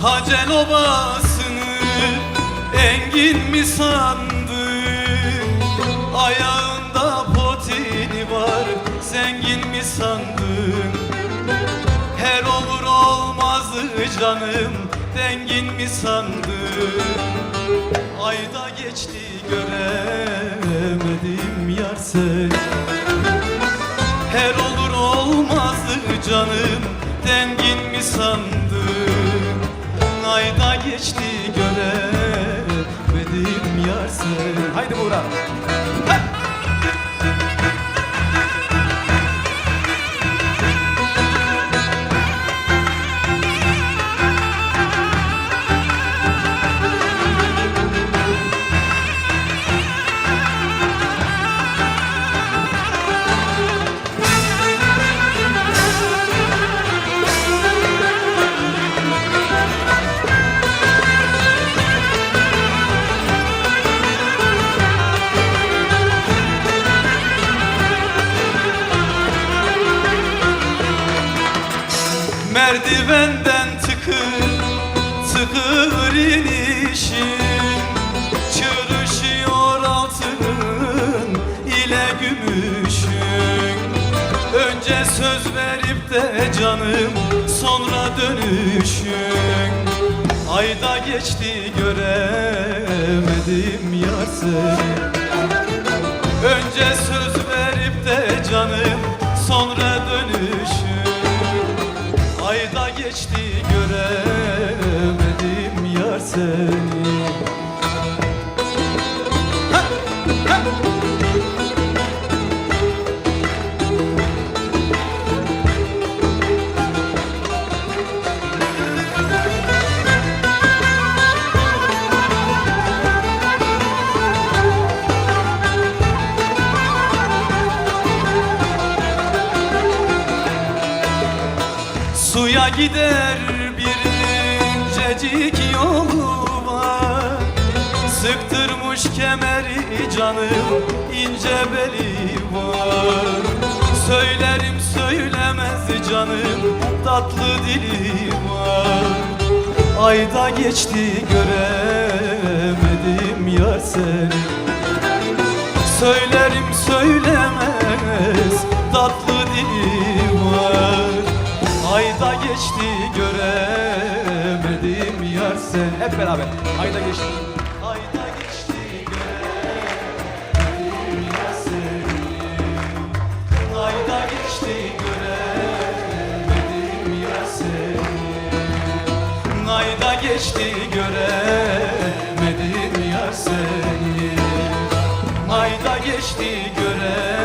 Cel obasını engin mi sandın Ayağında potini var zengin mi sandın? Her olur olmazı canım dengin mi sandın? Ayda geçti göremedim yar seni. Her olur olmazı canım dengin mi sandın Haydi Buğra. Merdivenden tıkır tıkır inişim Çığrışıyor altın ile gümüşün. Önce söz verip de canım sonra dönüşün. Ayda geçti göremedim yar seni Önce söz verip de canım sonra dönüşün geçti göremedim yar seni Suya gider bir incecik yolu var. Sıktırmış kemeri canım ince beli var. Söylerim söylemez canım tatlı dili var. Ayda geçti göremedim yar seni. Söylerim söylemez tatlı geçti göremedim yar seni Hep beraber. Hayda geçti. Ayda geçti göremedim yar seni Ayda geçti göremedim yar seni Ayda geçti göremedim yar seni Ayda geçti göremedim